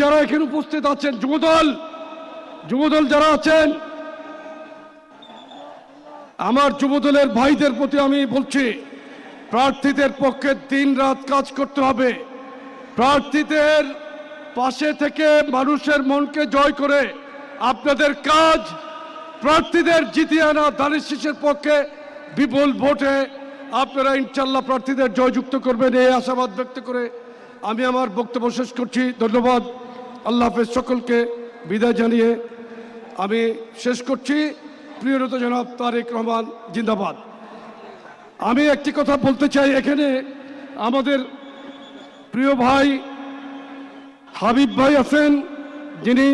যারা এখানে উপস্থিত আছেন, যুবদল যুবদল যারা আছেন, আমার যুবদলের ভাইদের প্রতি আমি বলছি, প্রার্থীদের পক্ষে দিন রাত কাজ করতে হবে। প্রার্থীদের পাশে থেকে মানুষের মনকে জয় করে আপনাদের কাজ প্রার্থীদের জিতিয়ে আনা দানিশ শীষের পক্ষে বিপুল ভোটে আপনারা ইনশাল্লাহ প্রার্থীদের জয়যুক্ত করবেন। এই আশাবাদ ব্যক্ত করে আমি আমার বক্তব্য শেষ করছি। ধন্যবাদ। আল্লাহ হাফেজ সকলকে বিদায় জানিয়ে আমি শেষ করছি। প্রিয়রত জনাব তারেক রহমান, জিন্দাবাদ। আমি একটি কথা বলতে চাই এখানে। আমাদের প্রিয় ভাই হাবিব ভাই আছেন। যিনি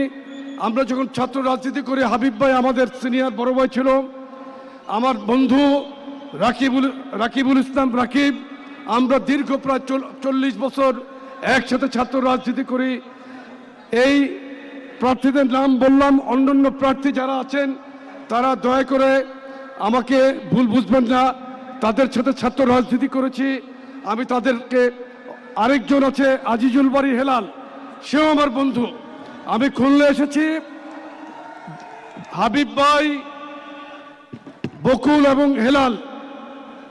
আমরা যখন ছাত্র রাজনীতি করি, হাবিব ভাই আমাদের সিনিয়র বড় ভাই ছিল। আমার বন্ধু রাকিবুল রাকিবুল ইসলাম রাকিব। আমরা দীর্ঘ প্রায় চল্লিশ বছর একসাথে ছাত্র রাজনীতি করি। এই প্রার্থীদের নাম বললাম, অন্যান্য প্রার্থী যারা আছেন, তারা দয়া করে আমাকে ভুল বুঝবেন না। তাদের সাথে ছাত্র রাজনীতি করেছি। আমি তাদেরকে আরেকজন আছে, আজিজুল বাড়ি হেলাল। সেও আমার বন্ধু। আমি খুললে এসেছি। হাবিব ভাই, বকুল এবং হেলাল,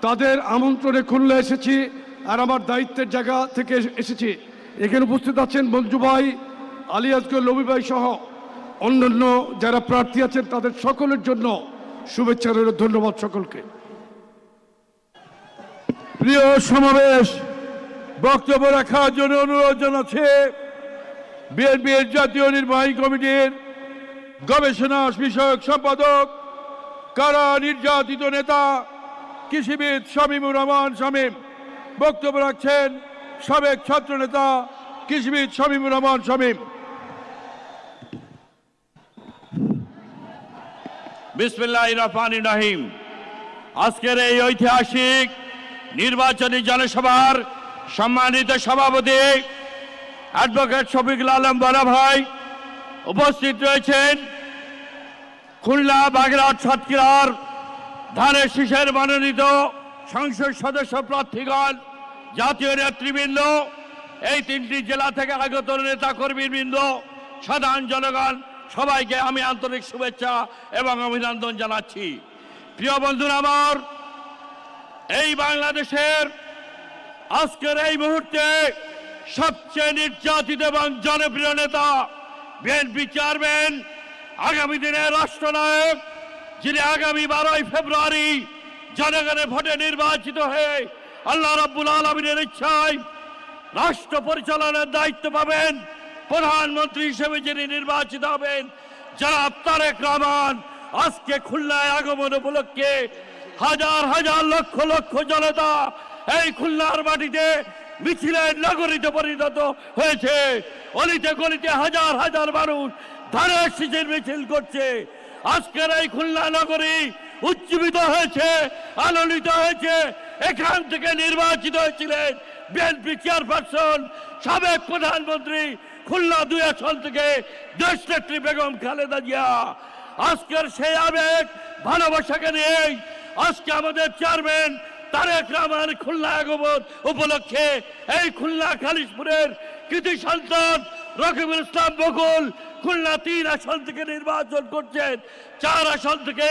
তাদের আমন্ত্রণে খুললে এসেছি। আর আমার দায়িত্বের জায়গা থেকে এসে- এসেছি। এখানে উপস্থিত আছেন মঞ্জু ভাই আলী আজগর লবি ভাই সহ অন্যান্য যারা প্রার্থী আছেন, তাদের সকলের জন্য শুভেচ্ছা রইল, ধন্যবাদ সকলকে। প্রিয় সমাবেশ, বক্তব্য রাখার জন্য অনুরোধ জানাচ্ছে, বিএনপির জাতীয় নির্বাহী কমিটির গবেষণা বিষয়ক সম্পাদক, কারা নির্যাতিত নেতা, কৃষিবিদ শামীমুর রহমান শামীম। বক্তব্য রাখছেন সাবেক ছাত্র নেতা কৃষিবিদ শামীমুর রহমান শামীম। বিসমিল্লাহ আজকের এই ঐতিহাসিক নির্বাচনী জনসভার সম্মানিত সভাপতি অ্যাডভোকেট শফিকুল আলম বড় ভাই উপস্থিত রয়েছেন খুলনা বাগেরহাট সাতক্ষীরার ধানের শীষের মনোনীত সংসদ সদস্য প্রার্থীগণ। জাতীয় নেতৃবৃন্দ, এই তিনটি জেলা থেকে আগত নেতা কর্মীবৃন্দ, সাধারণ জনগণ, সবাইকে আমি আন্তরিক শুভেচ্ছা এবং অভিনন্দন জানাচ্ছি। প্রিয় বন্ধুরা আমার, এই বাংলাদেশের আজকের এই মুহূর্তে সবচেয়ে নির্যাতিত এবং জনপ্রিয় নেতা বিএনপি চেয়ারম্যান, আগামী দিনের রাষ্ট্রনায়ক, যিনি আগামী বারোই ফেব্রুয়ারি জনগণের ভোটে নির্বাচিত হয়ে আল্লাহ রাব্বুল আলমিনের ইচ্ছায় রাষ্ট্র পরিচালনার দায়িত্ব পাবেন প্রধানমন্ত্রী হিসেবে যিনি নির্বাচিত হবেন জনাব তারেক রহমান। আজকে খুলনায় আগমন উপলক্ষে হাজার হাজার লক্ষ লক্ষ জনতা এই খুলনার মাটিতে মিছিলের নগরীতে পরিণত হয়েছে। অলিতে গলিতে হাজার হাজার মানুষ ধানের শীষের মিছিল করছে। আজকের এই খুলনা নগরী উজ্জীবিত হয়েছে, আলোড়িত হয়েছে এখান থেকে নির্বাচিত হয়েছিলেন বিএনপি চেয়ারপারসন, সাবেক প্রধানমন্ত্রী খুলনা দুই আসন থেকে দেশ নেত্রী বেগম খালেদা জিয়া। আজকের সেই আবেগ, ভালোবাসাকে নিয়েই আজকে আমাদের চেয়ারম্যান তারেক রহমান খুলনা আগমন উপলক্ষে এই খুলনা খালিশপুরের কৃতি সন্তান রকিবুল ইসলাম বকুল খুলনা তিন আসন থেকে নির্বাচন করছেন, চার আসন থেকে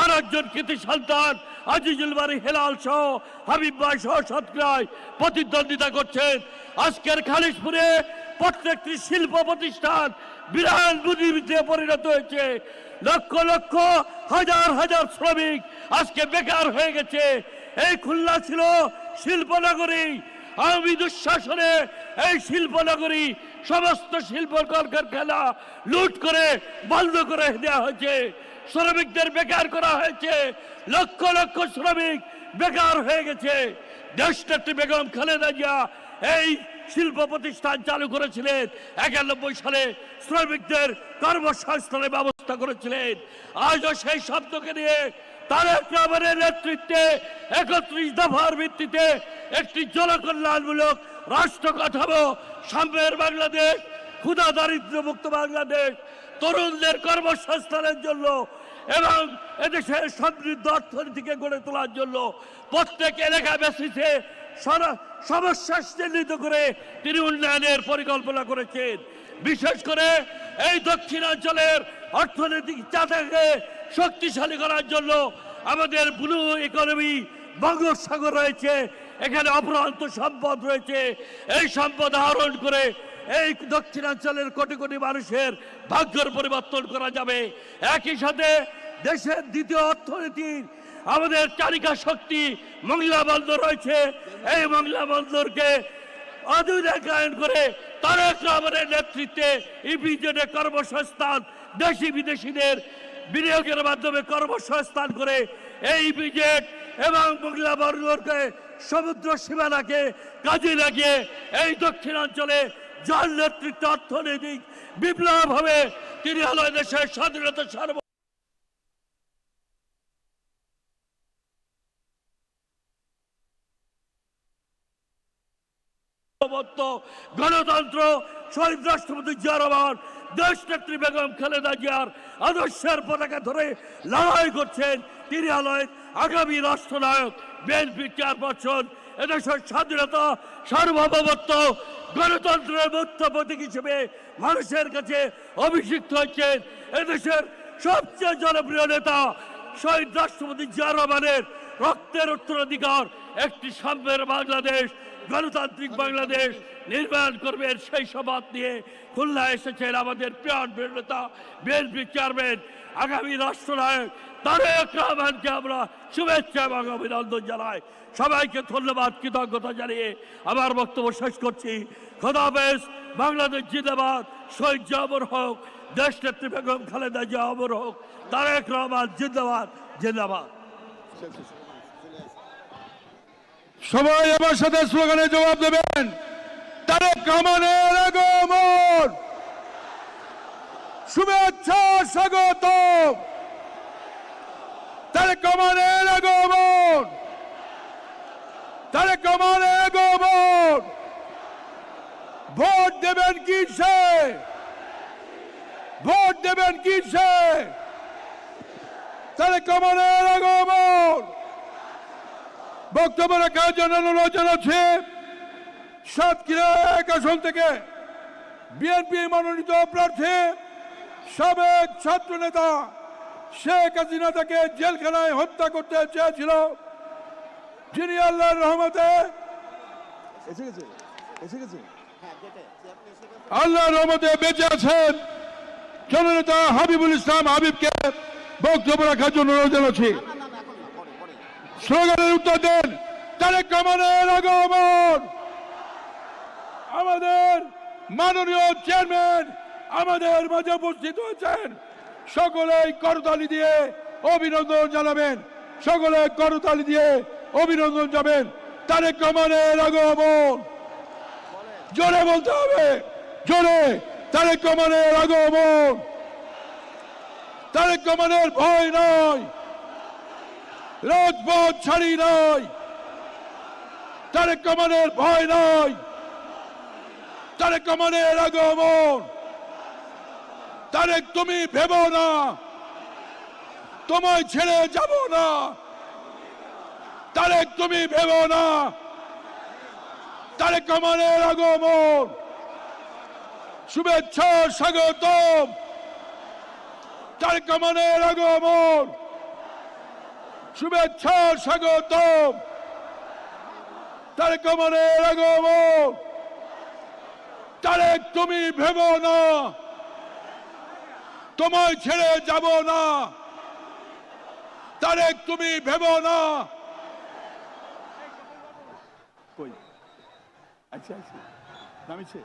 আর একজন কৃতি সন্তান আজিজুল বাড়ি হেলাল সহ, হাবিব ভাই সহ সৎক্রায় প্রতিদ্বন্দ্বিতা করছেন। আজকের খালিশপুরে প্রত্যেকটি শিল্প প্রতিষ্ঠান বিরাট বুদ্ধিবৃত্তে পরিণত হয়েছে। লক্ষ লক্ষ, হাজার হাজার শ্রমিক আজকে বেকার হয়ে গেছে। এই খুলনা ছিল শিল্পনগরী। আওয়ামী দুঃশাসনে এই শিল্পনগরী সমস্ত শিল্প কলকারখানা লুট করে বন্ধ করে দেওয়া হয়েছে। শ্রমিকদের বেকার করা হয়েছে। লক্ষ লক্ষ শ্রমিক বেকার হয়ে গেছে। দেশটাটি বেগম খালেদা জিয়া এই শিল্প প্রতিষ্ঠান চালু করেছিলেন। একানব্বই সালে শ্রমিকদের কর্মসংস্থানের ব্যবস্থা করেছিলেন। আজও সেই শব্দকে নিয়ে তারেক রহমানের নেতৃত্বে একত্রিশ দফার ভিত্তিতে একটি জনকল্যাণমূলক রাষ্ট্র কাঠামো সাম্যের বাংলাদেশ, ক্ষুধা দারিদ্র মুক্ত বাংলাদেশ, তরুণদের কর্মসংস্থানের জন্য এবং এদেশের সমৃদ্ধ অর্থনীতিকে গড়ে তোলার জন্য প্রত্যেক এলাকা বেসিসে সমস্যা চিহ্নিত করে তিনি উন্নয়নের পরিকল্পনা করেছেন। বিশেষ করে এই দক্ষিণাঞ্চলের অর্থনৈতিক চাতাকে শক্তিশালী করার জন্য আমাদের ব্লু ইকোনমি বঙ্গোপসাগর রয়েছে, এখানে অপরান্ত সম্পদ রয়েছে। এই সম্পদ আহরণ করে এই দক্ষিণাঞ্চলের কোটি কোটি মানুষের ভাগ্যের পরিবর্তন করা যাবে। একই সাথে দেশের দ্বিতীয় অর্থনীতির আমাদের চালিকা শক্তি মংলা বন্দর রয়েছে। এই মংলা বন্দরকে অধুনায়ন করে তারেক রহমানের নেতৃত্বে ইপিজেডে কর্মসংস্থান, দেশি বিদেশিদের বিনিয়োগের মাধ্যমে কর্মসংস্থান করে এই ইপিজেড এবং মংলা বন্দরকে সমুদ্র সীমানাকে কাজে লাগিয়ে এই দক্ষিণাঞ্চলে যার নেতৃত্বে অর্থনৈতিক বিপ্লব হবে, তিনি হলো দেশের স্বাধীনতা সর্ব গণতন্ত্র, শহীদ রাষ্ট্রপতি রহমান দেশ নেত্রী বেগম খালেদা জিয়ার আদর্শের পতাকা ধরে লড়াই করছেন। তিনি হলেন আগামী রাষ্ট্রনায়ক, বিএনপি চেয়ারপারসন, এদেশের স্বাধীনতা সার্বভৌমত্ব গণতন্ত্রের মুক্ত প্রতীক হিসেবে মানুষের কাছে অভিষিক্ত হচ্ছেন এদেশের সবচেয়ে জনপ্রিয় নেতা শহীদ রাষ্ট্রপতি জিয়া রহমানের রক্তের উত্তরাধিকার, একটি সাম্যের বাংলাদেশ, গণতান্ত্রিক বাংলাদেশ নির্মাণ করবেন সেই শপথ নিয়ে খুলনা এসেছেন আমাদের প্রিয় নেতা, বিএনপি চেয়ারম্যান, আগামী রাষ্ট্রনায়ক তারেক রহমানকে আমরা শুভেচ্ছা এবং অভিনন্দন জানাই। সবাইকে ধন্যবাদ, কৃতজ্ঞতা জানিয়ে আমার বক্তব্য শেষ করছি। খোদাবেশ বাংলাদেশ জিন্দাবাদ, শহীদ জামর হোক দেশ নেত্রী বেগম খালেদা জিয়া হোক, তারেক রহমান জিন্দাবাদ জিন্দাবাদ। সবাই আমার সাথে স্লোগানে জবাব দেবেন, তারেক রহমানের আগমন। শুভেচ্ছা স্বাগত তারেক রহমানের আগমন তারেক রহমানের আগমন ভোট দেবেন কিসে? ভোট দেবেন কিসে? তারেক রহমানের আগমন বক্তব্য রাখার জন্য অনুরোধ জানাচ্ছি, সাতক্ষীরা এক আসন থেকে বিএনপি মনোনীত প্রার্থী সাবেক ছাত্র নেতা শেখ হাসিনা তাকে জেলখানায় হত্যা করতে চেয়েছিল। যিনি আল্লাহর রহমতে এসে গেছে এসে গেছে। আল্লাহর রহমতে বেঁচে আছেন। জননেতা হাবিবুল ইসলাম হাবিবকে বক্তব্য রাখার জন্য অনুরোধ জানাচ্ছি। স্লোগানের উত্তর দেন তারেক রহমানের আগমন। আমাদের মাননীয় চেয়ারম্যান আমাদের মাঝে উপস্থিত হয়েছেন। সকলেই করতালি দিয়ে অভিনন্দন জানাবেন। সকলে করতালি দিয়ে অভিনন্দন যাবেন তারেক রহমানের আগমন। জোরে বলতে হবে। জোরে। তারেক রহমানের আগমন। তারেক রহমানের ভয় নয় রাজপথ ছাড়ি নয় তারেক রহমানের ভয় নয় তারেক রহমানের আগমন। তারেক, তুমি ভেব না। তোমায় ছেড়ে যাব না। তারেক, তুমি ভেব না। তারেক রহমানের আগমন। শুভেচ্ছা, স্বাগতম। তারেক রহমানের আগমন। শুভেচ্ছা, স্বাগতম। তারেক রহমানের আগমন। তারেক, তুমি ভেব না। তোমায় ছেড়ে যাব না। তারেক তুমি ভেব না। আচ্ছা আচ্ছা। নামিছে?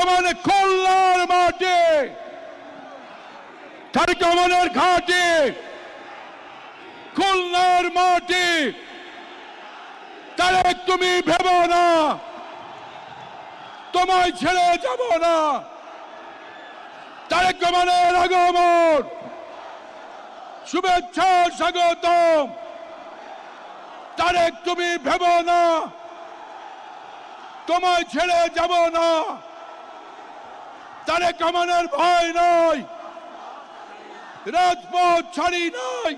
রহমানের খুলনার মাঠে তারেক রহমানের ঘাটে। খুলনার মাঠে তারেক তুমি ভেবো না। তোমায় ছেড়ে যাব না। তারেক রহমানের আগমন। শুভেচ্ছা, স্বাগতম। তারেক তুমি ভেবো না। তোমায় ছেড়ে যাব না। তারেক রহমানের ভয় নয় রাজপথ ছাড়ি নাই।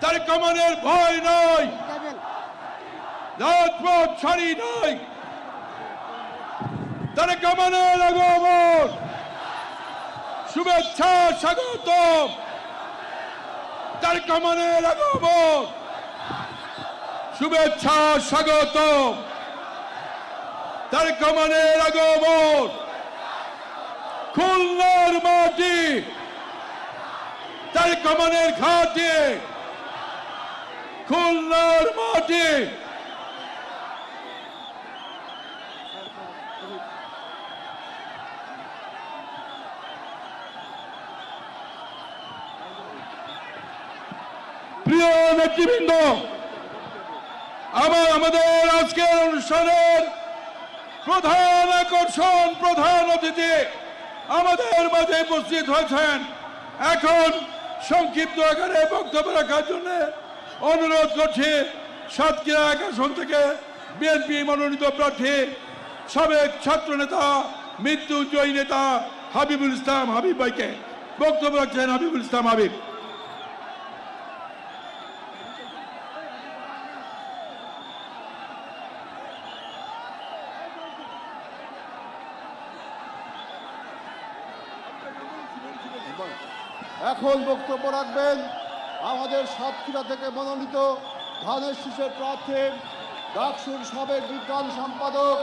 তার রহমানের ভয় নয় রাজপথ ছাড়ি নাই। তার রহমানের আগমন। শুভেচ্ছা, স্বাগতম। তার রহমানের আগমন। শুভেচ্ছা, স্বাগতম। তার রহমানের আগমন। খুলনার মাটি। তাই রহমানের ঘাটে। খুলনার মাটি। প্রিয় নেতৃবৃন্দ, আবার আমাদের আজকের অনুষ্ঠানের প্রধান আকর্ষণ, প্রধান অতিথি আমাদের মাঝে উপস্থিত হয়েছেন এখন সংক্ষিপ্ত আকারে বক্তব্য রাখার জন্য অনুরোধ করছি সাতক্ষীরা এক থেকে বিএনপি মনোনীত প্রার্থী, সাবেক ছাত্র নেতা মৃত্যুজয়ী নেতা হাবিবুল ইসলাম হাবিব ভাইকে। বক্তব্য রাখছেন হাবিবুল ইসলাম হাবিব। এখন বক্তব্য রাখবেন আমাদের সাতক্ষীরা থেকে মনোনীত ধানের শীষের প্রার্থী, ডাকসুর সাবেক বিজ্ঞান সম্পাদক,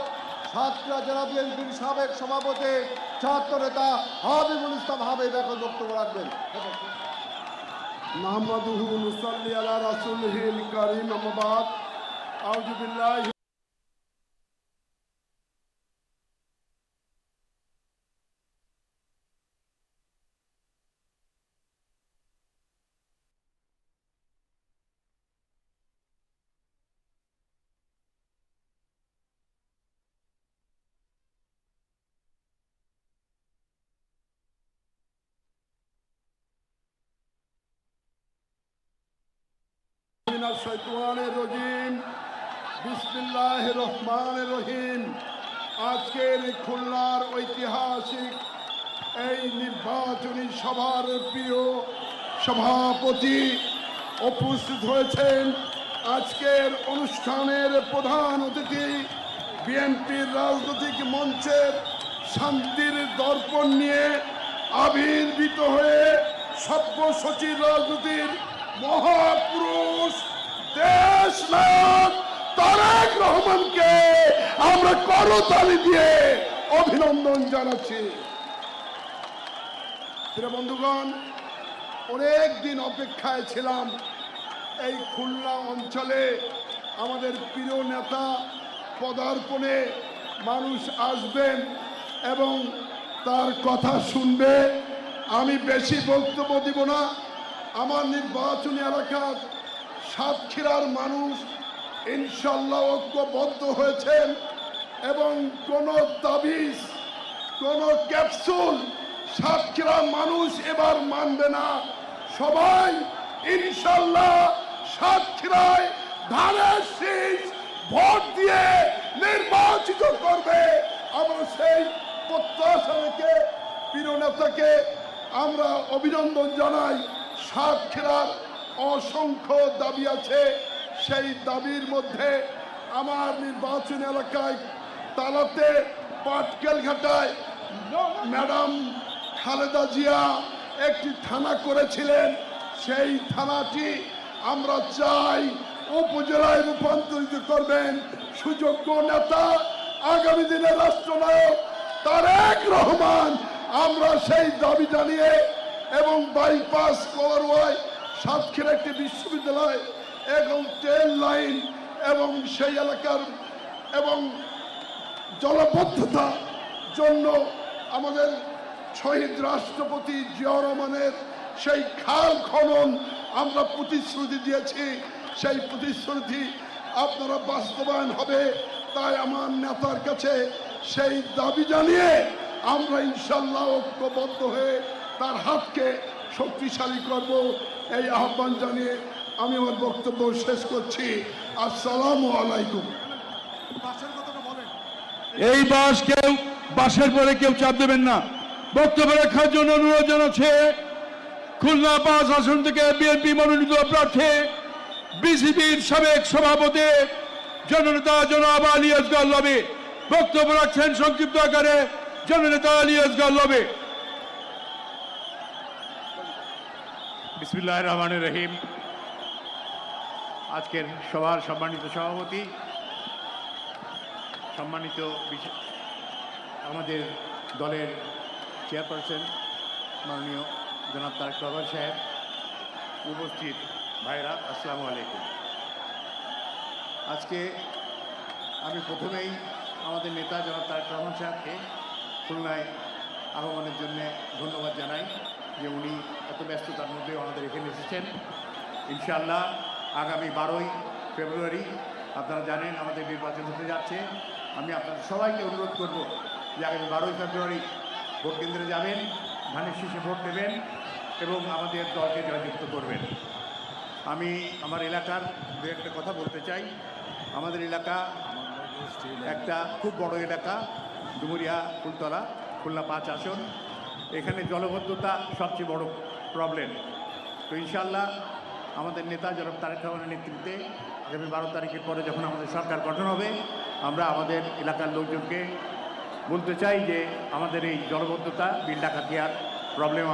সাতক্ষীরা জেলা বিএনপির সাবেক সভাপতি, ছাত্র নেতা হাবিবুল ইসলাম হাবিব এখন বক্তব্য রাখবেন। আলা রাসূলিহিল কারীম আম্মা বাদ। আউযু বিল্লাহি রাজিম। বিসমিল্লাহির রহমানির রহিম। আজকের খুলনার ঐতিহাসিক এই নির্বাচনী সভার প্রিয় সভাপতি উপস্থিত হয়েছেন। আজকের অনুষ্ঠানের প্রধান অতিথি বিএনপির রাজনৈতিক মঞ্চের শান্তির দর্পণ নিয়ে আবির্ভূত হয়ে সভ্যসচির রাজনীতির মহাপুরুষ দেশ তারেক রহমানকে আমরা করতালি দিয়ে অভিনন্দন জানাচ্ছি। বন্ধুগণ, অনেক দিন অপেক্ষায় ছিলাম এই খুলনা অঞ্চলে। আমাদের প্রিয় নেতা পদার্পণে মানুষ আসবেন এবং তার কথা শুনবে। আমি বেশি বক্তব্য দিব না। আমার নির্বাচনী এলাকার সাতক্ষীরার মানুষ ইনশাল্লাহ ঐক্যবদ্ধ হয়েছেন এবং কোনো তাবিজ, কোন ক্যাপসুল সাতক্ষীরা মানুষ এবার মানবে না। সবাই ইনশাল্লাহ সাতক্ষীরায় ধানের শীষ ভোট দিয়ে নির্বাচিত করবে। আমরা সেই প্রত্যাশা রেখে প্রিয় নেতাকে আমরা অভিনন্দন জানাই। সাতক্ষীরার অসংখ্য দাবি আছে। সেই দাবির মধ্যে আমার নির্বাচন এলাকায় তালাতে পাটকেল ঘাটায় ম্যাডাম খালেদা জিয়া একটি থানা করেছিলেন। সেই থানাটি আমরা চাই উপজেলায় রূপান্তরিত করবেন। সুযোগ্য নেতা, আগামী দিনের রাষ্ট্রনায়ক তারেক রহমান, আমরা সেই দাবি জানিয়ে এবং বাইপাস করওয়ায় সাতক্ষীরা একটি বিশ্ববিদ্যালয়, এবং ট্রেন লাইন এবং সেই এলাকার এবং জলবদ্ধতা জন্য আমাদের শহীদ রাষ্ট্রপতি জিয়া রহমানের সেই খাল খনন আমরা প্রতিশ্রুতি দিয়েছি। সেই প্রতিশ্রুতি আপনারা বাস্তবায়ন হবে, তাই আমার নেতার কাছে সেই দাবি জানিয়ে আমরা ইনশাল্লাহ ঐক্যবদ্ধ হয়ে তার হাতকে শক্তিশালী করব এই আহ্বান জানিয়ে আমি আমার বক্তব্য শেষ করছি। আসসালামু আলাইকুম। এই বাস কেউ বাসের পরে কেউ চাপ দেবেন না। বক্তব্য রাখার জন্য অনুরোধ জানাচ্ছে খুলনা পাঁচ আসন থেকে বিএনপি মনোনীত প্রার্থী বিসিবির সাবেক সভাপতি জননেতা জনাব আলী আসগর লবে। বক্তব্য রাখছেন সংক্ষিপ্ত আকারে জননেতা আলী আসগর লবে। বিসমুল্লাহ রহমান রহিম। আজকের সভার সম্মানিত সভাপতি, সম্মানিত আমাদের দলের চেয়ারপারসন মাননীয় জনাব তারেক রহমান সাহেব, উপস্থিত ভাইরা আসসালামু আলাইকুম। আজকে আমি প্রথমেই আমাদের নেতা জনাব তারেক রহমান সাহেবকে খুলনায় আগমনের জন্য ধন্যবাদ জানাই যে উনি এত ব্যস্ততার মধ্যে আমাদের এখানে এসেছেন। ইনশাআল্লাহ আগামী বারোই ফেব্রুয়ারি আপনারা জানেন আমাদের নির্বাচন হতে যাচ্ছে। আমি আপনাদের সবাইকে অনুরোধ করব যে আগামী বারোই ফেব্রুয়ারি ভোট কেন্দ্রে যাবেন, ধানের শীষে ভোট দেবেন এবং আমাদের দলকে জয়যুক্ত করবেন। আমি আমার এলাকার দু একটা কথা বলতে চাই। আমাদের এলাকা একটা খুব বড় এলাকা, ডুমুরিয়া, ফুলতলা, খুলনা পাঁচ আসন। এখানে জলবদ্ধতা সবচেয়ে বড়। প্রবলেম তো ইনশাল্লাহ আমাদের নেতা জনাব তারেক রহমানের নেতৃত্বে আগামী বারো তারিখের পরে যখন আমাদের সরকার গঠন হবে, আমরা আমাদের এলাকার লোকজনকে বলতে চাই যে আমাদের এই জলবদ্ধতা বিল ডাকাতিয়ার প্রবলেম